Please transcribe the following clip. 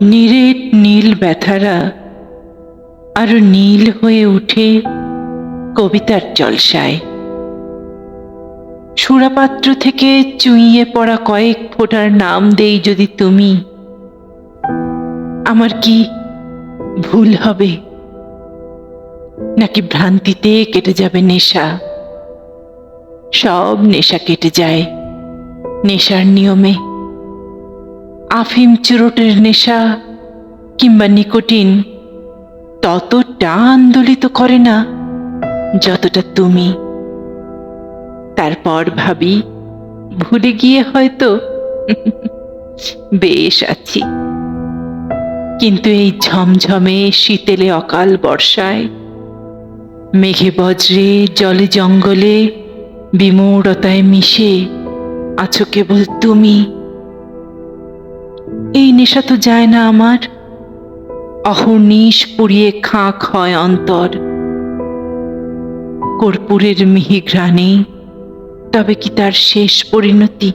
নিরেট নীল ব্যথারা আরও নীল হয়ে উঠে কবিতার জলসায়। সুরাপাত্র থেকে চুইয়ে পড়া কয়েক ফোঁটার নাম দেই যদি তুমি, আমার কি ভুল হবে? নাকি ভ্রান্তিতে কেটে যাবে নেশা? সব নেশা কেটে যায় নেশার নিয়মে। আফিম চুরোটের নেশা কিংবা নিকোটিন ততটা আন্দোলিত করে না যতটা তুমি। তারপর ভাবি, ভুলে গিয়ে হয়তো বেশ আছি। কিন্তু এই ঝমঝমে শীতেলে অকাল বর্ষায়, মেঘে বজ্রে, জলে জঙ্গলে, বিমূঢ়তায় মিশে আছো কেবল তুমি। এই নেশা তো যায় না আমার। অহর্নিশ পুড়িয়ে খাঁক হয় অন্তর। কর্পূরের মিহি ঘ্রাণে তবে কি তার শেষ পরিণতি?